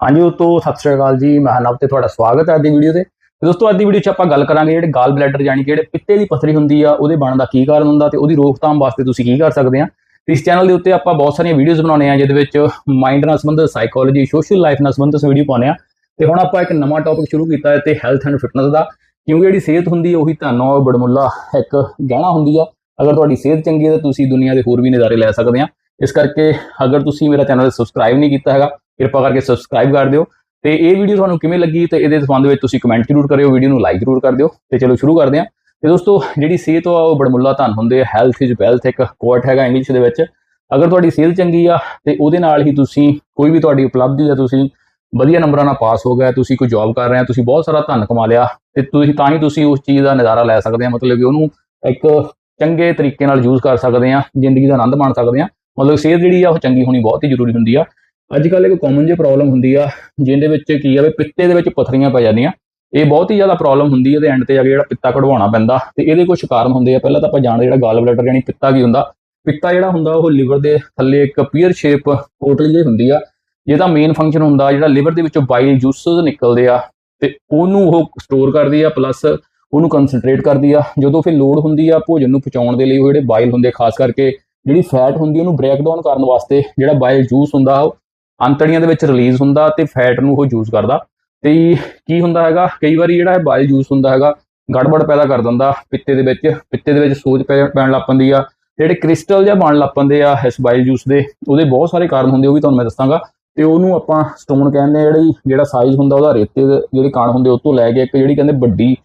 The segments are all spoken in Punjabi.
ਹਾਂਜੀ ਉਹ ਤੋਂ ਸਤਿ ਸ਼੍ਰੀ ਅਕਾਲ ਜੀ। ਮੈਂ ਨਵ ਤੇ ਤੁਹਾਡਾ ਸਵਾਗਤ ਹੈ ਅੱਜ ਦੀ ਵੀਡੀਓ ਤੇ। ਦੋਸਤੋ, ਅੱਜ ਦੀ ਵੀਡੀਓ 'ਚ ਆਪਾਂ ਗੱਲ ਕਰਾਂਗੇ ਜਿਹੜੇ ਗਾਲ ਬਲੈਡਰ ਯਾਨੀ ਕਿ ਜਿਹੜੇ ਪਿੱਤੇ ਦੀ ਪੱਥਰੀ ਹੁੰਦੀ ਆ, ਉਹਦੇ ਬਣਨ ਦਾ ਕੀ ਕਾਰਨ ਹੁੰਦਾ ਤੇ ਉਹਦੀ ਰੋਕਥਾਮ ਵਾਸਤੇ ਤੁਸੀਂ ਕੀ ਕਰ ਸਕਦੇ ਆ। ਤੇ ਇਸ ਚੈਨਲ ਦੇ ਉੱਤੇ ਆਪਾਂ ਬਹੁਤ ਸਾਰੀਆਂ ਵੀਡੀਓਜ਼ ਬਣਾਉਂਦੇ ਆ, ਜਿਹਦੇ ਵਿੱਚ ਮਾਈਂਡ ਨਾਲ ਸੰਬੰਧਿਤ ਸਾਈਕੋਲੋਜੀ ਸੋਸ਼ਲ ਲਾਈਫ ਨਾਲ ਸੰਬੰਧਿਤ ਵੀਡੀਓ ਪਾਉਂਦੇ ਆ। ਤੇ ਹੁਣ ਆਪਾਂ ਇੱਕ ਨਵਾਂ ਟੌਪਿਕ ਸ਼ੁਰੂ ਕੀਤਾ ਹੈ ਤੇ ਹੈਲਥ ਐਂਡ ਫਿਟਨੈਸ ਦਾ। ਕਿਉਂਕਿ ਜਿਹੜੀ ਸਿਹਤ ਹੁੰਦੀ ਹੈ ਉਹੀ ਤੁਹਾਨੂੰ ਬੜਮੁੱਲਾ ਇੱਕ ਗਹਿਣਾ ਹੁੰਦੀ ਆ। ਅਗਰ ਤੁਹਾਡੀ ਸਿਹਤ ਚੰਗੀ ਹੈ ਤਾਂ ਤੁਸੀਂ ਦੁਨੀਆ ਦੇ ਹੋਰ ਵੀ ਨਜ਼ਾਰੇ ਲੈ ਸਕਦੇ ਆ। ਇਸ ਕਰਕੇ ਅਗਰ ਤੁਸੀਂ ਮੇਰਾ ਚੈਨਲ ਸਬਸਕ੍ਰਾਈਬ ਨਹੀਂ ਕੀਤਾ ਹੈਗਾ ਕਿਰਪਾ ਕਰਕੇ ਸਬਸਕ੍ਰਾਈਬ ਕਰ ਦਿਓ ਤੇ ਇਹ ਵੀਡੀਓ ਤੁਹਾਨੂੰ ਕਿਵੇਂ ਲੱਗੀ ਤੇ ਇਹਦੇ ਸੰਬੰਧ ਵਿੱਚ ਤੁਸੀਂ ਕਮੈਂਟ ਜ਼ਰੂਰ ਕਰਿਓ ਵੀਡੀਓ ਨੂੰ ਲਾਈਕ ਜ਼ਰੂਰ ਕਰ ਦਿਓ ਤੇ ਚਲੋ ਸ਼ੁਰੂ ਕਰਦੇ ਹਾਂ। ਤੇ ਦੋਸਤੋ, ਜਿਹੜੀ ਸਿਹਤ ਆ, ਉਹ ਬੜਮੁੱਲਾ ਧਨ ਹੁੰਦੇ ਆ ਹੈਲਥ ਇਜ਼ ਵੈਲਥ ਇੱਕ ਕੋਟ ਹੈਗਾ ਇੰਗਲਿਸ਼ ਦੇ ਵਿੱਚ। ਅਗਰ ਤੁਹਾਡੀ ਸਿਹਤ ਚੰਗੀ ਆ ਤੇ ਉਹਦੇ ਨਾਲ ਹੀ ਤੁਸੀਂ ਕੋਈ ਵੀ ਤੁਹਾਡੀ ਉਪਲਬਧੀ ਆ, ਤੁਸੀਂ ਵਧੀਆ ਨੰਬਰਾਂ ਨਾਲ ਪਾਸ ਹੋ ਗਿਆ, ਤੁਸੀਂ ਕੋਈ ਜੌਬ ਕਰ ਰਹੇ ਆ, ਤੁਸੀਂ ਬਹੁਤ ਸਾਰਾ ਧਨ ਕਮਾ ਲਿਆ ਤੇ ਤੁਸੀਂ ਤਾਂ ਹੀ ਤੁਸੀਂ ਉਸ ਚੀਜ਼ ਦਾ ਨਜ਼ਾਰਾ ਲੈ ਸਕਦੇ ਆ, ਮਤਲਬ ਕਿ ਉਹਨੂੰ ਇੱਕ ਚੰਗੇ ਤਰੀਕੇ ਨਾਲ ਯੂਜ਼ ਕਰ ਸਕਦੇ ਆ, ਜ਼ਿੰਦਗੀ ਦਾ ਆਨੰਦ ਮਾਣ ਸਕਦੇ ਆ। ਮਤਲਬ ਸਿਹਤ ਜਿਹੜੀ ਆ, ਉਹ ਚੰਗੀ ਹੋਣੀ ਬਹੁਤ ਹੀ ਜ਼ਰੂਰੀ ਹੁੰਦੀ ਆ। ਅੱਜ ਕੱਲ੍ਹ ਇੱਕ ਕਾਮਨ ਜਿਹੀ ਪ੍ਰੋਬਲਮ ਹੁੰਦੀ ਆ, ਜਿਹਦੇ ਵਿੱਚ ਕੀ ਆ ਵੀ ਪਿੱਤੇ ਦੇ ਵਿੱਚ ਪਥਰੀਆਂ ਪੈ ਜਾਂਦੀਆਂ। ਇਹ ਬਹੁਤ ਹੀ ਜ਼ਿਆਦਾ ਪ੍ਰੋਬਲਮ ਹੁੰਦੀ ਹੈ ਤੇ ਐਂਡ ਤੇ ਜਾ ਕੇ ਜਿਹੜਾ ਪਿੱਤਾ ਕਢਵਾਉਣਾ ਪੈਂਦਾ। ਤੇ ਇਹਦੇ ਕੁਝ ਕਾਰਨ ਹੁੰਦੇ ਆ। ਪਹਿਲਾਂ ਤਾਂ ਆਪਾਂ ਜਾਣਦੇ ਜਿਹੜਾ ਗਾਲ ਬਲੈਡਰ ਯਾਨੀ ਪਿੱਤਾ ਕੀ ਹੁੰਦਾ। ਪਿੱਤਾ ਜਿਹੜਾ ਹੁੰਦਾ, ਉਹ ਲਿਵਰ ਦੇ ਥੱਲੇ ਇੱਕ ਪੀਅਰ ਸ਼ੇਪ ਪੋਟਲੀ ਜਿਹੀ ਹੁੰਦੀ ਆ। ਜਿਹਦਾ ਮੇਨ ਫੰਕਸ਼ਨ ਹੁੰਦਾ ਜਿਹੜਾ ਲਿਵਰ ਦੇ ਵਿੱਚੋਂ ਬਾਈਲ ਜੂਸਸ ਨਿਕਲਦੇ ਆ। ਤੇ ਉਹਨੂੰ ਉਹ ਸਟੋਰ ਕਰਦੀ ਆ ਪਲੱਸ ਉਹਨੂੰ ਕੰਸੈਂਟਰੇਟ ਕਰਦੀ ਆ। ਜਦੋਂ ਫਿਰ ਲੋਡ ਹੁੰਦੀ ਆ ਭੋਜਨ ਨੂੰ ਪਚਾਉਣ ਦੇ ਲਈ, ਉਹ ਜਿਹੜੇ ਬਾਈਲ ਹੁੰਦੇ ਖਾਸ ਕਰਕੇ ਜਿਹੜੀ ਫੈਟ ਹੁੰਦੀ ਉਹਨੂੰ ਬ੍ਰੇਕ ਡਾਊਨ ਕਰਨ ਵਾਸਤੇ ਜਿਹੜਾ ਬਾਈਲ ਜੂਸ ਹੁੰਦਾ, ਉਹ ਅੰਤੜੀਆਂ ਦੇ ਵਿੱਚ ਰਿਲੀਜ਼ ਹੁੰਦਾ ਤੇ ਫੈਟ ਨੂੰ ਉਹ ਯੂਜ਼ ਕਰਦਾ। ਤੇ ਕੀ ਹੁੰਦਾ ਹੈਗਾ? ਕਈ ਵਾਰੀ ਜਿਹੜਾ ਇਹ ਬਾਈਲ ਜੂਸ ਹੁੰਦਾ ਹੈਗਾ, ਗੜਬੜ ਪੈਦਾ ਕਰ ਦਿੰਦਾ ਪਿੱਤੇ ਦੇ ਵਿੱਚ, ਪਿੱਤੇ ਦੇ ਵਿੱਚ ਸੋਜ ਪੈ- ਪੈਣ ਲੱਗ ਪੈਂਦੀ ਆ। ਜਿਹੜੇ ਕ੍ਰਿਸਟਲ ਜਾਂ ਬਣ ਲੱਗ ਪੈਂਦੇ ਆ ਇਸ ਬਾਇਲ ਜੂਸ ਦੇ, ਉਹਦੇ ਬਹੁਤ ਸਾਰੇ ਕਾਰਨ ਹੁੰਦੇ ਉਹ ਵੀ ਤੁਹਾਨੂੰ ਮੈਂ ਦੱਸਾਂਗਾ। ਤੇ ਉਹਨੂੰ ਆਪਾਂ ਸਟੋਨ ਕਹਿੰਦੇ ਆ, ਜਿਹੜੀ, ਜਿਹੜਾ ਸਾਈਜ਼ ਹੁੰਦਾ ਉਹਦਾ ਰੇਤੇ ਦੇ ਜਿਹੜੇ ਕਣ ਹੁੰਦੇ ਉਹ ਤੋਂ ਲੈ ਕੇ ਇੱਕ ਜਿਹੜੀ ਕਹਿੰਦੇ ਵੱਡੀ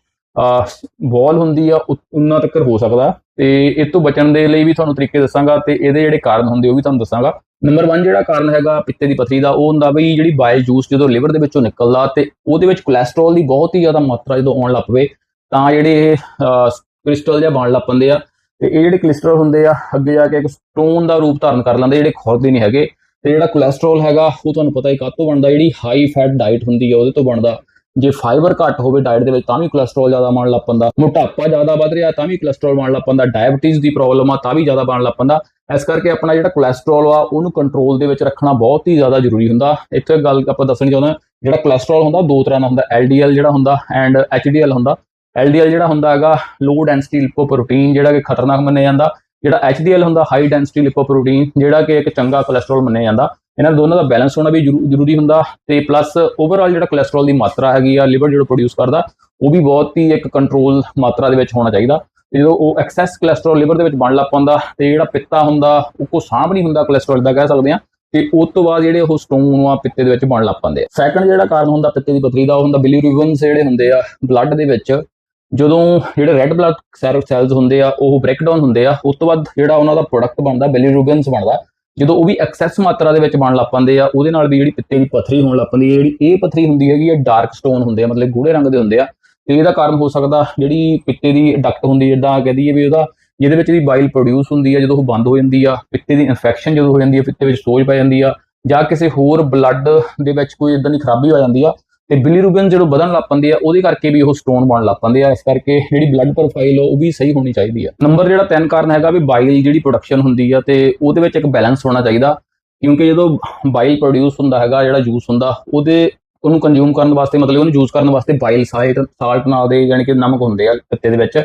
ਵਾਲ ਹੁੰਦੀ ਆ, ਉ- ਉਹਨਾਂ ਤੱਕ ਹੋ ਸਕਦਾ। ਤੇ ਇਸ ਤੋਂ ਬਚਣ ਦੇ ਲਈ ਵੀ ਤੁਹਾਨੂੰ ਤਰੀਕੇ ਦੱਸਾਂਗਾ ਤੇ ਇਹਦੇ ਜਿਹੜੇ ਕਾਰਨ ਹੁੰਦੇ ਉਹ ਵੀ ਤੁਹਾਨੂੰ ਦੱਸਾਂਗਾ। ਨੰਬਰ 1 ਜਿਹੜਾ ਕਾਰਨ ਹੈਗਾ ਪਿੱਤੇ ਦੀ ਪਥਰੀ ਦਾ, ਉਹ ਹੁੰਦਾ ਬਈ ਜਿਹੜੀ ਬਾਇਲ ਜੂਸ ਜਦੋਂ ਲਿਵਰ ਦੇ ਵਿੱਚੋਂ ਨਿਕਲਦਾ ਤੇ ਉਹਦੇ ਵਿੱਚ ਕੋਲੇਸਟ੍ਰੋਲ ਦੀ ਬਹੁਤ ਹੀ ਜ਼ਿਆਦਾ ਮਾਤਰਾ ਜਦੋਂ ਆਉਣ ਲੱਗ ਪਵੇ, ਤਾਂ ਜਿਹੜੇ ਇਹ ਕ੍ਰਿਸਟਲ ਜਿਹਾ ਬਣ ਲੱਗ ਪੈਂਦੇ ਆ ਤੇ ਇਹ ਜਿਹੜੇ ਕੋਲੇਸਟ੍ਰੋਲ ਹੁੰਦੇ ਆ, ਅੱਗੇ ਜਾ ਕੇ ਇੱਕ ਸਟੋਨ ਦਾ ਰੂਪ ਧਾਰਨ ਕਰ ਲੈਂਦੇ ਜਿਹੜੇ ਖੁਰਦੇ ਨਹੀਂ ਹੈਗੇ ਤੇ ਜਿਹੜਾ ਕੋਲੇਸਟ੍ਰੋਲ ਹੈਗਾ, ਉਹ ਤੁਹਾਨੂੰ ਪਤਾ ਹੀ ਕਾਹਤੋਂ ਬਣਦਾ, ਜਿਹੜੀ ਹਾਈ ਫੈਟ ਡਾਈਟ ਹੁੰਦੀ ਆ, ਉਹਦੇ ਤੋਂ ਬਣਦਾ। ਜੇ ਫਾਈਬਰ ਘੱਟ ਹੋਵੇ ਡਾਈਟ ਦੇ ਵਿੱਚ ਤਾਂ ਵੀ ਕੋਲੇਸਟ੍ਰੋਲ ਜ਼ਿਆਦਾ ਬਣ ਲੱਗ ਪੈਂਦਾ, ਮੋਟਾਪਾ ਜ਼ਿਆਦਾ ਵੱਧ ਰਿਹਾ ਤਾਂ ਵੀ ਕੋਲੇਸਟ੍ਰੋਲ ਬਣ ਲੱਗ ਪੈਂਦਾ ਡਾਇਬੀਟੀਜ਼ ਦੀ ਪ੍ਰੋਬਲਮ ਆ ਤਾਂ ਵੀ ਜ਼ਿਆਦਾ ਬਣ ਲੱਗ ਪੈਂਦਾ। ਇਸ ਕਰਕੇ ਆਪਣਾ ਜਿਹੜਾ ਕੋਲੇਸਟ੍ਰੋਲ ਆ ਉਹਨੂੰ ਕੰਟਰੋਲ ਦੇ ਵਿੱਚ ਰੱਖਣਾ ਬਹੁਤ ਹੀ ਜ਼ਿਆਦਾ ਜ਼ਰੂਰੀ ਹੁੰਦਾ। ਇੱਥੇ ਗੱਲ ਆਪਾਂ ਦੱਸਣੀ ਚਾਹੁੰਦਾ ਜਿਹੜਾ ਕੋਲੇਸਟ੍ਰੋਲ ਹੁੰਦਾ, ਦੋ ਤਰ੍ਹਾਂ ਦਾ ਹੁੰਦਾ LDL ਜਿਹੜਾ ਹੁੰਦਾ ਐਂਡ HDL ਹੁੰਦਾ। LDL ਜਿਹੜਾ ਹੁੰਦਾ ਹੈਗਾ ਲੋ ਡੈਂਸਿਟੀ ਲਿਪੋਪ੍ਰੋਟੀਨ ਜਿਹੜਾ ਕਿ ਖਤਰਨਾਕ ਮੰਨਿਆ ਜਾਂਦਾ। ਜਿਹੜਾ HDL ਹੁੰਦਾ ਹਾਈ ਡੈਂਸਿਟੀ ਲਿਪੋਪ੍ਰੋਟੀਨ ਜਿਹੜਾ ਕਿ ਇੱਕ ਚੰਗਾ ਕੋਲੇਸਟ੍ਰੋਲ ਮੰਨਿਆ ਜਾਂਦਾ। ਇਹਨਾਂ ਦੋਨਾਂ ਦਾ ਬੈਲੈਂਸ ਹੋਣਾ ਵੀ ਜ਼ਰੂ- ਜ਼ਰੂਰੀ ਹੁੰਦਾ ਤੇ ਪਲੱਸ ਓਵਰਆਲ ਜਿਹੜਾ ਕੋਲੇਸਟ੍ਰੋਲ ਦੀ ਮਾਤਰਾ ਹੈਗੀ ਆ ਲਿਵਰ ਜਿਹੜਾ ਪ੍ਰੋਡਿਊਸ ਕਰਦਾ, ਉਹ ਵੀ ਬਹੁਤ ਹੀ ਇੱਕ ਕੰਟਰੋਲ ਮਾਤਰਾ ਦੇ ਵਿੱਚ ਹੋਣਾ ਚਾਹੀਦਾ। ਤੇ ਜਦੋਂ ਉਹ ਐਕਸੈਸ ਕੋਲੇਸਟ੍ਰੋਲ ਲਿਵਰ ਦੇ ਵਿੱਚ ਬਣ ਲੱਗ ਪੈਂਦਾ ਤੇ ਜਿਹੜਾ ਪਿੱਤਾ ਹੁੰਦਾ, ਉਹ ਕੋ ਸਾਂਭ ਨਹੀਂ ਹੁੰਦਾ ਕੋਲੇਸਟ੍ਰੋਲ ਦਾ ਕਹਿ ਸਕਦੇ ਆ ਤੇ ਉਸ ਤੋਂ ਬਾਅਦ ਜਿਹੜੇ ਉਹ ਸਟੋਨ ਆ ਪਿੱਤੇ ਦੇ ਵਿੱਚ ਬਣ ਲੱਗ ਪੈਂਦੇ ਆ। ਸੈਕੰਡ ਜਿਹੜਾ ਕਾਰਨ ਹੁੰਦਾ ਪਿੱਤੇ ਦੀ ਪਥਰੀ ਦਾ, ਉਹ ਹੁੰਦਾ ਬਿਲੀਰੂਬਿਨਸ ਜਿਹੜੇ ਹੁੰਦੇ ਆ ਬਲੱਡ ਦੇ ਵਿੱਚ। ਜਦੋਂ ਜਿਹੜੇ ਰੈੱਡ ਬਲੱਡ ਸੈਲਸ ਹੁੰਦੇ ਆ, ਉਹ ਬ੍ਰੇਕਡਾਊਨ ਹੁੰਦੇ ਆ, ਉਸ ਤੋਂ ਬਾਅਦ ਜਿਹੜਾ ਉਹਨਾਂ ਦਾ ਪ੍ਰੋਡਕਟ ਬਣਦਾ ਬਿਲੀਰੂਬਿਨਸ ਬਣਦਾ। ਜਦੋਂ ਉਹ ਵੀ ਐਕਸੈਸ ਮਾਤਰਾ ਦੇ ਵਿੱਚ ਬਣ ਲੱਗ ਪੈਂਦੇ ਆ, ਉਹਦੇ ਨਾਲ ਵੀ ਜਿਹੜੀ ਪਿੱਤੇ ਦੀ ਪਥਰੀ ਹੋਣ ਲੱਗ ਪੈਂਦੀ ਹੈ, ਜਿਹੜੀ ਇਹ ਪਥਰੀ ਹੁੰਦੀ ਹੈਗੀ ਹੈ ਡਾਰਕ ਸਟੋਨ ਹੁੰਦੇ ਆ, ਮਤਲਬ ਗੂੜੇ ਰੰਗ ਦੇ ਹੁੰਦੇ ਆ, ਤੇ ਇਹਦਾ ਕਾਰਨ ਹੋ ਸਕਦਾ ਜਿਹੜੀ ਪਿੱਤੇ ਦੀ ਡਕਟ ਹੁੰਦੀ ਜਿੱਦਾਂ ਕਹਦੀ ਹੈ ਵੀ ਉਹਦਾ, ਜਿਹਦੇ ਵਿੱਚ ਵੀ ਬਾਈਲ ਪ੍ਰੋਡਿਊਸ ਹੁੰਦੀ ਆ, ਜਦੋਂ ਉਹ ਬੰਦ ਹੋ ਜਾਂਦੀ ਆ, ਪਿੱਤੇ ਦੀ ਇਨਫੈਕਸ਼ਨ ਜਦੋਂ ਹੋ ਜਾਂਦੀ ਆ, ਪਿੱਤੇ ਵਿੱਚ ਸੋਜ ਪੈ ਜਾਂਦੀ ਆ, ਜਾਂ ਕਿਸੇ ਹੋਰ ਬਲੱਡ ਦੇ ਵਿੱਚ ਕੋਈ ਇਦਾਂ ਦੀ ਖਰਾਬੀ ਹੋ ਜਾਂਦੀ ਆ ਤੇ ਬਿਲੀਰੂਬਿਨ ਜਦੋਂ ਵਧਣ ਲੱਗ ਪੈਂਦੇ ਆ, ਉਹਦੇ ਕਰਕੇ ਵੀ ਉਹ ਸਟੋਨ ਬਣ ਲੱਗ ਪੈਂਦੇ ਆ। ਇਸ ਕਰਕੇ ਜਿਹੜੀ ਬਲੱਡ ਪ੍ਰੋਫਾਈਲ ਉਹ ਵੀ ਸਹੀ ਹੋਣੀ ਚਾਹੀਦੀ ਆ। ਨੰਬਰ ਜਿਹੜਾ ਤਿੰਨ ਕਾਰਨ ਹੈਗਾ ਵੀ ਬਾਈਲ ਜਿਹੜੀ ਪ੍ਰੋਡਕਸ਼ਨ ਹੁੰਦੀ ਆ, ਤੇ ਉਹਦੇ ਵਿੱਚ ਇੱਕ ਬੈਲੈਂਸ ਹੋਣਾ ਚਾਹੀਦਾ। ਕਿਉਂਕਿ ਜਦੋਂ ਬਾਈਲ ਪ੍ਰੋਡਿਊਸ ਹੁੰਦਾ ਹੈਗਾ, ਜਿਹੜਾ ਜੂਸ ਹੁੰਦਾ, ਉਹਦੇ, ਉਹਨੂੰ ਕੰਜ਼ਿਊਮ ਕਰਨ ਵਾਸਤੇ, ਮਤਲਬ ਉਹਨੂੰ ਯੂਜ਼ ਕਰਨ ਵਾਸਤੇ ਬਾਈਲ ਸਾਲਟ ਸਾਲਟ ਨਾਲ ਦੇ ਯਾਨੀ ਕਿ ਨਮਕ ਹੁੰਦੇ ਆ ਪਿੱਤੇ ਦੇ ਵਿੱਚ।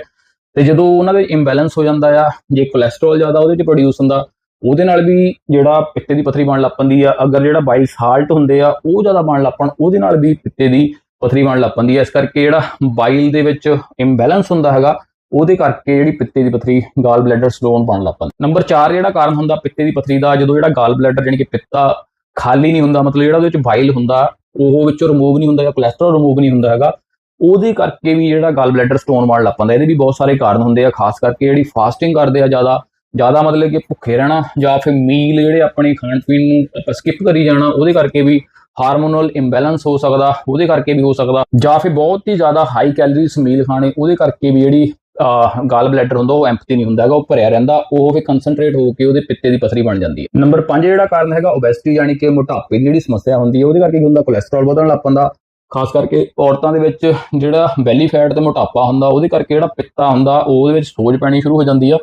ਤੇ ਜਦੋਂ ਉਹਨਾਂ ਦੇ ਇੰਬੈਲੈਂਸ ਹੋ ਜਾਂਦਾ ਆ, ਜੇ ਕੋਲੇਸਟ੍ਰੋਲ ਜ਼ਿਆਦਾ ਉਹਦੇ ਚ ਪ੍ਰੋਡਿਊਸ ਹੁੰਦਾ ਉਹਦੇ ਨਾਲ ਵੀ ਜਿਹੜਾ ਪਿੱਤੇ ਦੀ ਪਥਰੀ ਬਣ ਲੱਗ ਪੈਂਦੀ ਆ, ਅਗਰ ਜਿਹੜਾ ਬਾਈਲ ਸਾਲਟ ਹੁੰਦੇ ਆ, ਉਹ ਜ਼ਿਆਦਾ ਬਣ ਲੱਗ ਪੈਣ ਉਹਦੇ ਨਾਲ ਵੀ ਪਿੱਤੇ ਦੀ ਪਥਰੀ ਬਣ ਲੱਗ ਪੈਂਦੀ ਆ। ਇਸ ਕਰਕੇ ਜਿਹੜਾ ਬਾਈਲ ਦੇ ਵਿੱਚ ਇੰਬੈਲੈਂਸ ਹੁੰਦਾ ਹੈਗਾ, ਉਹਦੇ ਕਰਕੇ ਜਿਹੜੀ ਪਿੱਤੇ ਦੀ ਪਥਰੀ ਗਾਲ ਬਲੈਡਰ ਸਟੋਨ ਬਣ ਲੱਗ ਪੈਂਦਾ ਨੰਬਰ 4 ਜਿਹੜਾ ਕਾਰਨ ਹੁੰਦਾ ਪਿੱਤੇ ਦੀ ਪਥਰੀ ਦਾ, ਜਦੋਂ ਜਿਹੜਾ ਗਾਲ ਬਲੈਡਰ ਯਾਨੀ ਕਿ ਪਿੱਤਾ ਖਾਲੀ ਨਹੀਂ ਹੁੰਦਾ, ਮਤਲਬ ਜਿਹੜਾ ਉਹਦੇ ਵਿੱਚ ਬਾਈਲ ਹੁੰਦਾ, ਉਹ ਵਿੱਚੋਂ ਰਿਮੂਵ ਨਹੀਂ ਹੁੰਦਾ ਜਾਂ ਕੋਲੇਸਟ੍ਰੋਲ ਰਿਮੂਵ ਨਹੀਂ ਹੁੰਦਾ ਹੈਗਾ, ਉਹਦੇ ਕਰਕੇ ਵੀ ਜਿਹੜਾ ਗਾਲ ਬਲੈਡਰ ਸਟੋਨ ਬਣ ਲੱਗ ਪੈਂਦਾ ਇਹਦੇ ਵੀ ਬਹੁਤ ਸਾਰੇ ਕਾਰਨ ਹੁੰਦੇ ਆ, ਖਾਸ ਕਰਕੇ ਜਿਹੜੀ ਫਾਸਟਿੰਗ ਕਰਦੇ ਆ ਜ਼ਿਆਦਾ ਜ਼ਿਆਦਾ ਮਤਲਬ ਕਿ ਭੁੱਖੇ ਰਹਿਣਾ ਜਾਂ ਫਿਰ ਮੀਲ ਜਿਹੜੇ ਆਪਣੇ ਖਾਣ ਪੀਣ ਨੂੰ ਆਪਾਂ ਸਕਿਪ ਕਰੀ ਜਾਣਾ, ਉਹਦੇ ਕਰਕੇ ਵੀ ਹਾਰਮੋਨਲ ਇੰਬੈਲੈਂਸ ਹੋ ਸਕਦਾ, ਉਹਦੇ ਕਰਕੇ ਵੀ ਹੋ ਸਕਦਾ। ਜਾਂ ਫਿਰ ਬਹੁਤ ਹੀ ਜ਼ਿਆਦਾ ਹਾਈ ਕੈਲਰੀਜ਼ ਮੀਲ ਖਾਣੇ, ਉਹਦੇ ਕਰਕੇ ਵੀ ਜਿਹੜੀ ਗਾਲ ਬਲੈਡਰ ਹੁੰਦਾ, ਉਹ ਐਮਪਟੀ ਨਹੀਂ ਹੁੰਦਾ ਹੈਗਾ, ਉਹ ਭਰਿਆ ਰਹਿੰਦਾ, ਉਹ ਫਿਰ ਕਨਸੈਂਟਰੇਟ ਹੋ ਕੇ ਉਹਦੇ ਪਿੱਤੇ ਦੀ ਪਥਰੀ ਬਣ ਜਾਂਦੀ ਹੈ। ਨੰਬਰ 5 ਜਿਹੜਾ ਕਾਰਨ ਹੈਗਾ ਓਬੈਸਿਟੀ ਯਾਨੀ ਕਿ ਮੋਟਾਪੇ ਦੀ ਜਿਹੜੀ ਸਮੱਸਿਆ ਹੁੰਦੀ ਹੈ, ਉਹਦੇ ਕਰਕੇ ਕੀ ਹੁੰਦਾ ਕੋਲੇਸਟ੍ਰੋਲ ਵਧਣ ਲੱਗ ਪੈਂਦਾ। ਖਾਸ ਕਰਕੇ ਔਰਤਾਂ ਦੇ ਵਿੱਚ ਜਿਹੜਾ ਬੈਲੀ ਫੈਟ ਤੇ ਮੋਟਾਪਾ ਹੁੰਦਾ, ਉਹਦੇ ਕਰਕੇ ਜਿਹੜਾ ਪਿੱਤਾ ਹੁੰਦਾ, ਉਹਦੇ ਵਿੱਚ ਸੋਜ ਪੈਣੀ ਸ਼ੁਰੂ ਹੋ ਜਾਂਦੀ ਆ।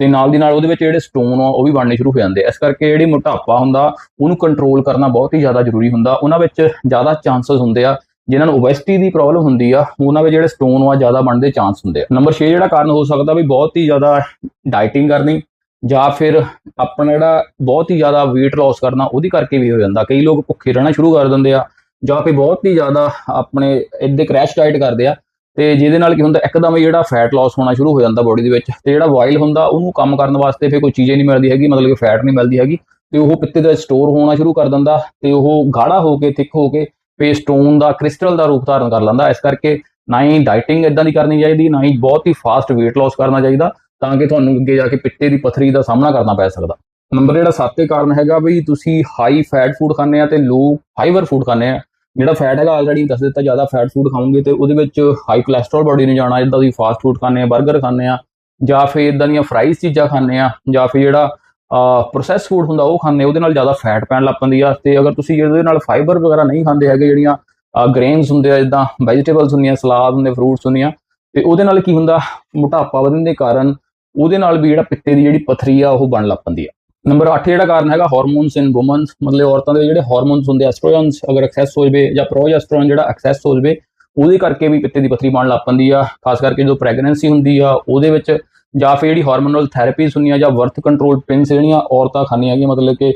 ਤੇ ਨਾਲ ਦੀ ਨਾਲ ਉਹਦੇ ਵਿੱਚ ਜਿਹੜੇ ਸਟੋਨ ਆ, ਉਹ ਵੀ ਬਣਨੇ ਸ਼ੁਰੂ ਹੋ ਜਾਂਦੇ ਇਸ ਕਰਕੇ ਜਿਹੜੀ ਮੋਟਾਪਾ ਹੁੰਦਾ, ਉਹਨੂੰ ਕੰਟਰੋਲ ਕਰਨਾ ਬਹੁਤ ਹੀ ਜ਼ਿਆਦਾ ਜ਼ਰੂਰੀ ਹੁੰਦਾ। ਉਹਨਾਂ ਵਿੱਚ ਜ਼ਿਆਦਾ ਚਾਂਸਸ ਹੁੰਦੇ ਆ, ਜਿਨ੍ਹਾਂ ਨੂੰ ਓਬੈਸਿਟੀ ਦੀ ਪ੍ਰੋਬਲਮ ਹੁੰਦੀ ਆ, ਉਹਨਾਂ ਵਿੱਚ ਜਿਹੜੇ ਸਟੋਨ ਆ, ਜ਼ਿਆਦਾ ਬਣਨ ਦੇ ਚਾਂਸ ਹੁੰਦੇ ਆ। ਨੰਬਰ 6 ਜਿਹੜਾ ਕਾਰਨ ਹੋ ਸਕਦਾ ਵੀ ਬਹੁਤ ਹੀ ਜ਼ਿਆਦਾ ਡਾਈਟਿੰਗ ਕਰਨੀ, ਜਾਂ ਫਿਰ ਆਪਣਾ ਜਿਹੜਾ ਬਹੁਤ ਹੀ ਜ਼ਿਆਦਾ weight loss ਕਰਨਾ, ਉਹਦੀ ਕਰਕੇ ਵੀ ਹੋ ਜਾਂਦਾ। ਕਈ ਲੋਕ ਭੁੱਖੇ ਰਹਿਣਾ ਸ਼ੁਰੂ ਕਰ ਦਿੰਦੇ ਆ, ਜਾਂ ਫਿਰ ਬਹੁਤ ਹੀ ਜ਼ਿਆਦਾ ਆਪਣੇ ਇੱਦੇ ਕ੍ਰੈਸ਼ ਡਾਈਟ ਕਰਦੇ ਆ ਤੇ ਜਿਹਦੇ ਨਾਲ ਕੀ ਹੁੰਦਾ, ਇੱਕਦਮ ਹੀ ਜਿਹੜਾ ਫੈਟ ਲਾਸ ਹੋਣਾ ਸ਼ੁਰੂ ਹੋ ਜਾਂਦਾ ਬੋਡੀ ਦੇ ਵਿੱਚ ਤੇ ਜਿਹੜਾ ਵਾਈਲ ਹੁੰਦਾ, ਉਹਨੂੰ ਕੰਮ ਕਰਨ ਵਾਸਤੇ ਫਿਰ ਕੋਈ ਚੀਜ਼ ਨਹੀਂ ਮਿਲਦੀ ਹੈਗੀ, ਮਤਲਬ ਕਿ ਫੈਟ ਨਹੀਂ ਮਿਲਦੀ ਹੈਗੀ ਤੇ ਉਹ ਪਿੱਤੇ ਦਾ ਸਟੋਰ ਹੋਣਾ ਸ਼ੁਰੂ ਕਰ ਦਿੰਦਾ ਤੇ ਉਹ ਗਾੜਾ ਹੋ ਕੇ, ਥਿਕ ਹੋ ਕੇ ਫੇ ਸਟੋਨ ਦਾ ਕ੍ਰਿਸਟਲ ਦਾ ਰੂਪ ਧਾਰਨ ਕਰ ਲੈਂਦਾ। ਇਸ ਕਰਕੇ ਨਾ ਹੀ ਡਾਈਟਿੰਗ ਇਦਾਂ ਦੀ ਕਰਨੀ ਚਾਹੀਦੀ, ਨਾ ਹੀ ਬਹੁਤ ਹੀ ਫਾਸਟ weight loss ਕਰਨਾ ਚਾਹੀਦਾ ਤਾਂ ਕਿ ਤੁਹਾਨੂੰ ਅੱਗੇ ਜਾ ਕੇ ਪਿੱਤੇ ਦੀ ਪਥਰੀ ਦਾ ਸਾਹਮਣਾ ਕਰਨਾ ਪੈ ਸਕਦਾ। ਨੰਬਰ ਜਿਹੜਾ 7 ਕਾਰਨ ਹੈਗਾ ਵੀ ਤੁਸੀਂ ਹਾਈ ਫੈਟ ਫੂਡ ਖਾਂਦੇ ਆ ਤੇ ਲੋ ਫਾਈਬਰ ਫੂਡ ਖਾਂਦੇ ਆ। ਜਿਹੜਾ ਫੈਟ ਹੈਗਾ ਆਲਰੇਡੀ ਦੱਸ ਦਿੱਤਾ, ਜ਼ਿਆਦਾ ਫੈਟ ਫੂਡ ਖਾਓਗੇ ਤੇ ਉਹਦੇ ਵਿੱਚ ਹਾਈ ਕੋਲੇਸਟ੍ਰੋਲ ਬੋਡੀ ਨੂੰ ਜਾਣਾ ਜਿੱਦਾਂ ਤੁਸੀਂ ਫਾਸਟ ਫੂਡ ਖਾਂਦੇ ਆ 버ਗਰ ਖਾਂਦੇ ਆ, ਜਾਂ ਫਿਰ ਇਦਾਂ ਦੀਆਂ ਫਰਾਈਜ਼ ਚੀਜ਼ਾਂ ਖਾਂਦੇ ਆ, ਜਾਂ ਫਿਰ ਜਿਹੜਾ ਪ੍ਰੋਸੈਸ ਫੂਡ ਹੁੰਦਾ ਉਹ ਖਾਂਦੇ ਉਹਦੇ ਨਾਲ ਜ਼ਿਆਦਾ ਫੈਟ ਪੈਣ ਲੱਗ ਪੈਂਦੀ ਆ, ਤੇ ਅਗਰ ਤੁਸੀਂ ਇਹਦੇ ਨਾਲ ਫਾਈਬਰ ਵਗੈਰਾ ਨਹੀਂ ਖਾਂਦੇ ਹੈਗੇ ਜਿਹੜੀਆਂ ਗ੍ਰੇਨਸ ਹੁੰਦੇ ਆ ਜਿੱਦਾਂ ਵੈਜੀਟੇਬਲਸ ਹੁੰਦੀਆਂ ਸਲਾਦ ਹੁੰਦੇ ਫਰੂਟਸ ਹੁੰਦੀਆਂ, ਤੇ ਉਹਦੇ ਨਾਲ ਕੀ ਹੁੰਦਾ, ਮੋਟਾਪਾ ਵਧਣ ਦੇ ਕਾਰਨ ਉਹਦੇ ਨਾਲ ਵੀ ਜਿਹੜਾ ਪਿੱਤੇ ਦੀ ਜਿਹੜੀ ਪਥਰੀ ਆ, ਉਹ ਬਣ ਲੱਗ ਪੈਂਦੀ ਆ। ਨੰਬਰ 8 ਜਿਹੜਾ ਕਾਰਨ ਹੈਗਾ ਹਾਰਮੋਨਸ ਇਨ ਔਮਨਸ ਮਤਲਬ ਔਰਤਾਂ ਦੇ ਜਿਹੜੇ ਹਾਰਮੋਨਸ ਹੁੰਦੇ ਐਸਟ੍ਰੋਜਨਸ ਅਗਰ ਐਕਸੈਸ ਹੋ ਜਵੇ ਜਾਂ ਪ੍ਰੋਜੈਸਟਰੋਨ ਜਿਹੜਾ ਐਕਸੈਸ ਹੋ ਜਵੇ, ਉਹਦੇ ਕਰਕੇ ਵੀ ਪਿੱਤੇ ਦੀ ਪੱਥਰੀ ਬਣ ਲੱਗ ਪੈਂਦੀ ਆ, ਖਾਸ ਕਰਕੇ ਜਦੋਂ ਪ੍ਰੈਗਨੈਂਸੀ ਹੁੰਦੀ ਆ, ਉਹਦੇ ਵਿੱਚ ਜਾਂ ਫਿਰ ਜਿਹੜੀ ਹਾਰਮੋਨਲ ਥੈਰੇਪੀਜ਼ ਹੁੰਦੀਆਂ ਜਾਂ ਬਰਥ ਕੰਟਰੋਲ ਪਿਲਸ ਜਿਹੜੀਆਂ ਔਰਤਾਂ ਖਾਂਦੀਆਂ ਹੈਗੀਆਂ, ਮਤਲਬ ਕਿ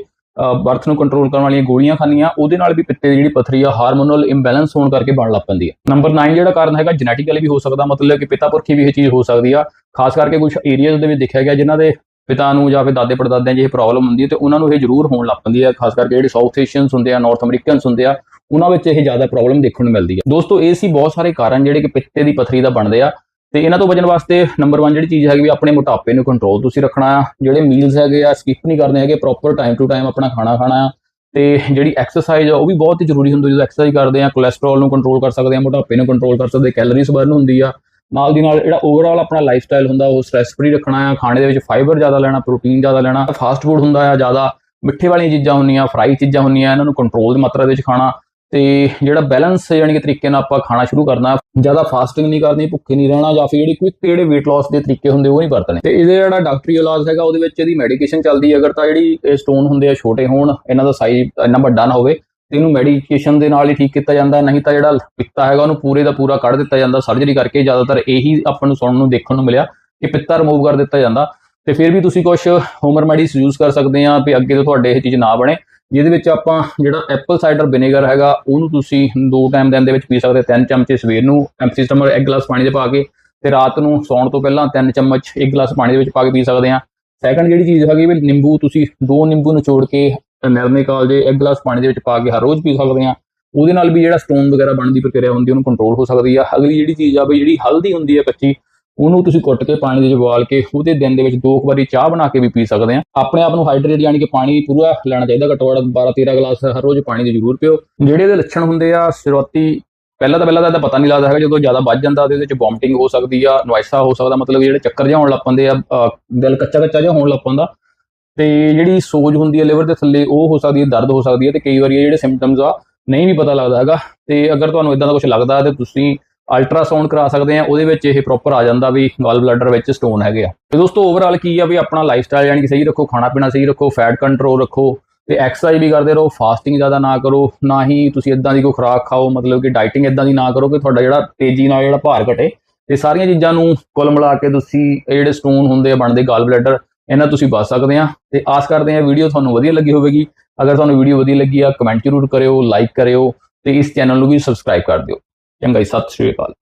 ਬਰਥ ਨੂੰ ਕੰਟਰੋਲ ਕਰਨ ਵਾਲੀਆਂ ਗੋਲੀਆਂ ਖਾਂਦੀਆਂ, ਉਹਦੇ ਨਾਲ ਵੀ ਪਿੱਤੇ ਦੀ ਜਿਹੜੀ ਪਥਰੀ ਆ ਹਾਰਮੋਨਲ ਇੰਬੈਲੈਂਸ ਹੋਣ ਕਰਕੇ ਬਣ ਲੱਗ ਪੈਂਦੀ ਹੈ ਨੰਬਰ 9 ਜਿਹੜਾ ਕਾਰਨ ਹੈਗਾ ਜੈਨੇਟਿਕਲੀ ਵੀ ਹੋ ਸਕਦਾ, ਮਤਲਬ ਕਿ ਪਿਤਾ ਪੁਰਖੀ ਵੀ ਇਹ ਚੀਜ਼ ਹੋ ਸਕਦੀ ਆ, ਖਾਸ ਕਰਕੇ ਕੁਝ ਏਰੀਆਜ਼ ਦੇ ਵਿੱਚ ਦੇਖਿਆ ਗਿਆ, ਜਿਨ੍ਹਾਂ ਦੇ ਪਿਤਾ ਨੂੰ ਜਾਂ ਫਿਰ ਦਾਦੇ ਪੜਦਾਦਿਆਂ 'ਚ ਇਹ ਪ੍ਰੋਬਲਮ ਹੁੰਦੀ ਹੈ ਤੇ ਉਹਨਾਂ ਨੂੰ ਇਹ ਜ਼ਰੂਰ ਹੋਣ ਲੱਗ ਪੈਂਦੀ ਹੈ, ਖਾਸ ਕਰਕੇ ਜਿਹੜੇ ਸਾਊਥ ਏਸ਼ੀਅਨਸ ਹੁੰਦੇ ਆ ਨਾਰਥ ਅਮਰੀਕਨਸ ਹੁੰਦੇ ਆ, ਉਹਨਾਂ ਵਿੱਚ ਇਹ ਜ਼ਿਆਦਾ ਪ੍ਰੋਬਲਮ ਦੇਖਣ ਨੂੰ ਮਿਲਦੀ ਹੈ। ਦੋਸਤੋ, ਇਹ ਸੀ ਬਹੁਤ ਸਾਰੇ ਕਾਰਨ ਜਿਹੜੇ ਕਿ ਪਿੱਤੇ ਦੀ ਪਥਰੀ ਦਾ ਬਣਦੇ ਆ ਤੇ ਇਹਨਾਂ ਤੋਂ ਬਚਣ ਵਾਸਤੇ ਨੰਬਰ 1 ਜਿਹੜੀ ਚੀਜ਼ ਹੈਗੀ ਵੀ ਆਪਣੇ ਮੋਟਾਪੇ ਨੂੰ ਕੰਟਰੋਲ ਤੁਸੀਂ ਰੱਖਣਾ ਆ ਜਿਹੜੇ ਮੀਲਸ ਹੈਗੇ ਆ ਸਕਿਪ ਨਹੀਂ ਕਰਨੇ ਹੈਗੇ ਪ੍ਰੋਪਰ ਟਾਈਮ ਟੂ ਟਾਈਮ ਆਪਣਾ ਖਾਣਾ ਖਾਣਾ ਆ ਤੇ ਜਿਹੜੀ ਐਕਸਰਸਾਈਜ਼ ਆ, ਉਹ ਵੀ ਬਹੁਤ ਹੀ ਜ਼ਰੂਰੀ ਹੁੰਦੀ ਜਦੋਂ ਐਕਸਰਸਾਈਜ਼ ਕਰਦੇ ਆ ਕੋਲੇਸਟ੍ਰੋਲ ਨੂੰ ਕੰਟਰੋਲ ਕਰ ਸਕਦੇ ਆ, ਮੋਟਾਪੇ ਨੂੰ ਕੰਟਰੋਲ ਕਰ ਸਕਦੇ ਕੈਲਰੀਜ਼ ਬਰਨ ਹੁੰਦੀ ਆ ਨਾਲ ਦੀ ਨਾਲ ਜਿਹੜਾ ਓਵਰਆਲ ਆਪਣਾ ਲਾਈਫ ਸਟਾਈਲ ਹੁੰਦਾ, ਉਹ ਸਟ੍ਰੈਸ ਫਰੀ ਰੱਖਣਾ ਆ, ਖਾਣੇ ਦੇ ਵਿੱਚ ਫਾਈਬਰ ਜ਼ਿਆਦਾ ਲੈਣਾ ਪ੍ਰੋਟੀਨ ਜ਼ਿਆਦਾ ਲੈਣਾ ਫਾਸਟ ਫੂਡ ਹੁੰਦਾ ਆ ਜ਼ਿਆਦਾ, ਮਿੱਠੇ ਵਾਲੀਆਂ ਚੀਜ਼ਾਂ ਹੁੰਦੀਆਂ ਫਰਾਈ ਚੀਜ਼ਾਂ ਹੁੰਦੀਆਂ, ਇਹਨਾਂ ਨੂੰ ਕੰਟਰੋਲ ਦੀ ਮਾਤਰਾ ਦੇ ਵਿੱਚ ਖਾਣਾ, ਤੇ ਜਿਹੜਾ ਬੈਲੈਂਸ ਯਾਨੀ ਕਿ ਤਰੀਕੇ ਨਾਲ ਆਪਾਂ ਖਾਣਾ ਸ਼ੁਰੂ ਕਰਨਾ, ਜ਼ਿਆਦਾ ਫਾਸਟਿੰਗ ਨਹੀਂ ਕਰਨੀ, ਭੁੱਖੇ ਨਹੀਂ ਰਹਿਣਾ, ਜਾਂ ਫਿਰ ਜਿਹੜੀ ਕੁਇਕ ਜਿਹੜੇ weight loss ਦੇ ਤਰੀਕੇ ਹੁੰਦੇ, ਉਹ ਨਹੀਂ ਵਰਤਣੇ। ਤੇ ਇਹਦੇ ਜਿਹੜਾ ਡਾਕਟਰੀ ਇਲਾਜ ਹੈਗਾ, ਉਹਦੇ ਵਿੱਚ ਇਹਦੀ ਮੈਡੀਕੇਸ਼ਨ ਚੱਲਦੀ ਹੈ ਅਗਰ ਤਾਂ ਜਿਹੜੀ ਇਹ ਸਟੋਨ ਹੁੰਦੇ ਆ, ਛੋਟੇ ਹੋਣ, ਇਹਨਾਂ ਦਾ ਸਾਈਜ਼ ਇੰਨਾ ਵੱਡਾ ਨਾ ਹੋਵੇ ਇਹਨੂੰ ਮੈਡੀਕੇਸ਼ਨ ਦੇ ਨਾਲ ਹੀ ਠੀਕ ਕੀਤਾ ਜਾਂਦਾ, ਨਹੀਂ ਤਾਂ ਜਿਹੜਾ ਪਿੱਤਾ ਹੈਗਾ ਉਹਨੂੰ ਪੂਰੇ ਦਾ ਪੂਰਾ ਕੱਢ ਦਿੱਤਾ ਜਾਂਦਾ। ਸਰਜਰੀ ਕਰਕੇ ਜ਼ਿਆਦਾਤਰ ਇਹੀ ਆਪਾਂ ਨੂੰ ਸੁਣਨ ਨੂੰ, ਦੇਖਣ ਨੂੰ ਮਿਲਿਆ ਕਿ ਪਿੱਤਾ ਰਿਮੂਵ ਕਰ ਦਿੱਤਾ ਜਾਂਦਾ। ਤੇ ਫਿਰ ਵੀ ਤੁਸੀਂ ਕੁਝ ਹੋਮ ਰੈਮੇਡੀਜ਼ ਯੂਜ਼ ਕਰ ਸਕਦੇ ਆ ਵੀ ਅੱਗੇ ਤੋਂ ਤੁਹਾਡੇ ਇਹ ਚੀਜ਼ ਨਾ ਬਣੇ, ਜਿਹਦੇ ਵਿੱਚ ਆਪਾਂ ਜਿਹੜਾ ਐਪਲ ਸਾਈਡਰ ਵਿਨੇਗਰ ਹੈਗਾ, ਉਹਨੂੰ ਤੁਸੀਂ ਦੋ ਟਾਈਮ ਦਿਨ ਦੇ ਵਿੱਚ ਪੀ ਸਕਦੇ ਤਿੰਨ ਚਮਚੇ ਸਵੇਰ ਨੂੰ ਐਮਸੀ ਸਟਮਰ ਇੱਕ ਗਲਾਸ ਪਾਣੀ ਦੇ ਪਾ ਕੇ ਤੇ ਰਾਤ ਨੂੰ ਸੌਣ ਤੋਂ ਪਹਿਲਾਂ ਤਿੰਨ ਚਮਚ ਇੱਕ ਗਲਾਸ ਪਾਣੀ ਦੇ ਵਿੱਚ ਪਾ ਕੇ ਪੀ ਸਕਦੇ ਆ। ਸੈਕੰਡ ਜਿਹੜੀ ਚੀਜ਼ ਹੈਗੀ ਵੀ ਨਿੰਬੂ, ਤੁਸੀਂ ਦੋ ਨਿੰਬੂ ਨਿਚੋੜ ਕੇ ਨਰਮੇ ਕਾਲ ਦੇ ਇੱਕ ਗਲਾਸ ਪਾਣੀ ਦੇ ਵਿੱਚ ਪਾ ਕੇ ਹਰ ਰੋਜ਼ ਪੀ ਸਕਦੇ ਆ ਉਹਦੇ ਨਾਲ ਵੀ ਜਿਹੜਾ ਸਟੋਨ ਵਗੈਰਾ ਬਣਨ ਦੀ ਪ੍ਰਕਿਰਿਆ ਹੁੰਦੀ, ਉਹਨੂੰ ਕੰਟਰੋਲ ਹੋ ਸਕਦੀ ਆ। ਅਗਲੀ ਜਿਹੜੀ ਚੀਜ਼ ਆ ਵੀ ਜਿਹੜੀ ਹਲਦੀ ਹੁੰਦੀ ਆ ਕੱਚੀ, ਉਹਨੂੰ ਤੁਸੀਂ ਕੁੱਟ ਕੇ ਪਾਣੀ ਦੇ ਵਿੱਚ ਉਬਾਲ ਕੇ ਉਹਦੇ ਦਿਨ ਦੇ ਵਿੱਚ ਦੋ ਕੁ ਵਾਰੀ ਚਾਹ ਬਣਾ ਕੇ ਵੀ ਪੀ ਸਕਦੇ ਆ ਆਪਣੇ ਆਪ ਨੂੰ ਹਾਈਡਰੇਟ ਯਾਨੀ ਕਿ ਪਾਣੀ ਪੂਰਾ ਲੈਣਾ ਚਾਹੀਦਾ। ਘੱਟੋ ਘੱਟ 12 13 ਗਲਾਸ ਹਰ ਰੋਜ਼ ਪਾਣੀ ਦੇ ਜ਼ਰੂਰ ਪੀਓ। ਜਿਹੜੇ ਇਹਦੇ ਲੱਛਣ ਹੁੰਦੇ ਆ, ਸ਼ੁਰੂਆਤੀ ਪਹਿਲਾਂ ਤਾਂ ਪਹਿਲਾਂ ਤਾਂ ਇਹਦਾ ਪਤਾ ਨਹੀਂ ਲੱਗਦਾ ਹੈਗਾ, ਜਦੋਂ ਜ਼ਿਆਦਾ ਵੱਧ ਜਾਂਦਾ ਉਹਦੇ ਵਿੱਚ ਵੋਮਟਿੰਗ ਹੋ ਸਕਦੀ ਆ ਨੋਇਸਾ ਹੋ ਸਕਦਾ, ਮਤਲਬ ਜਿਹੜੇ ਚੱਕਰ ਜਿਹਾ ਹੋਣ ਲੱਗ ਪੈਂਦੇ ਆ ਦਿਲ ਕੱਚਾ ਕੱਚਾ ਜਿਹਾ ਹੋਣ ਲੱਗ ਪੈਂਦਾ। ਤੇ ਜਿਹੜੀ ਸੋਜ ਹੁੰਦੀ ਹੈ ਲਿਵਰ ਦੇ ਥੱਲੇ, ਉਹ ਹੋ ਸਕਦੀ ਹੈ, ਦਰਦ ਹੋ ਸਕਦੀ ਹੈ ਤੇ ਕਈ ਵਾਰੀ ਇਹ ਜਿਹੜੇ ਸਿੰਪਟਮਸ ਆ, ਨਹੀਂ ਵੀ ਪਤਾ ਲੱਗਦਾ ਹੈਗਾ। ਤੇ ਅਗਰ ਤੁਹਾਨੂੰ ਇਦਾਂ ਦਾ ਕੁਝ ਲੱਗਦਾ ਤੇ ਤੁਸੀਂ ਅਲਟਰਾਸਾਊਂਡ ਕਰਾ ਸਕਦੇ ਆ, ਉਹਦੇ ਵਿੱਚ ਇਹ ਪ੍ਰੋਪਰ ਆ ਜਾਂਦਾ ਵੀ ਗਾਲ ਬਲੈਡਰ ਵਿੱਚ ਸਟੋਨ ਹੈਗੇ ਆ। ਤੇ ਦੋਸਤੋ ਓਵਰਆਲ ਕੀ ਆ ਵੀ ਆਪਣਾ ਲਾਈਫ ਸਟਾਈਲ ਯਾਨੀ ਕਿ ਸਹੀ ਰੱਖੋ, ਖਾਣਾ ਪੀਣਾ ਸਹੀ ਰੱਖੋ ਫੈਟ ਕੰਟਰੋਲ ਰੱਖੋ ਤੇ ਐਕਸਰਸਾਈਜ਼ ਵੀ ਕਰਦੇ ਰਹੋ ਫਾਸਟਿੰਗ ਜ਼ਿਆਦਾ ਨਾ ਕਰੋ, ਨਾ ਹੀ ਤੁਸੀਂ ਇਦਾਂ ਦੀ ਕੋਈ ਖੁਰਾਕ ਖਾਓ, ਮਤਲਬ ਕਿ ਡਾਈਟਿੰਗ ਇਦਾਂ ਦੀ ਨਾ ਕਰੋ ਕਿ ਤੁਹਾਡਾ ਜਿਹੜਾ ਤੇਜ਼ੀ ਨਾਲ ਜਿਹੜਾ ਭਾਰ ਘਟੇ। ਤੇ ਸਾਰੀਆਂ ਚੀਜ਼ਾਂ ਨੂੰ ਕੁੱਲ ਮਿਲਾ ਕੇ ਤੁਸੀਂ ਇਹ ਜਿਹੜੇ ਸਟੋਨ ਹੁੰਦੇ ਆ, ਬਣਦੇ ਗਾਲ ਬਲੈਡਰ ਇਹਨਾਂ ਤੁਸੀਂ ਬਚ ਸਕਦੇ ਆ ਤੇ ਆਸ ਕਰਦੇ ਆ ਵੀਡੀਓ ਤੁਹਾਨੂੰ ਵਧੀਆ ਲੱਗੀ ਹੋਵੇਗੀ। ਅਗਰ ਤੁਹਾਨੂੰ ਵੀਡੀਓ ਵਧੀਆ ਲੱਗੀ ਆ ਕਮੈਂਟ ਜ਼ਰੂਰ ਕਰਿਓ ਲਾਈਕ ਕਰਿਓ ਤੇ ਇਸ ਚੈਨਲ ਨੂੰ ਵੀ ਸਬਸਕ੍ਰਾਈਬ ਕਰ ਦਿਓ। ਚੰਗਾ ਜੀ, ਸਤਿ ਸ਼੍ਰੀ ਅਕਾਲ।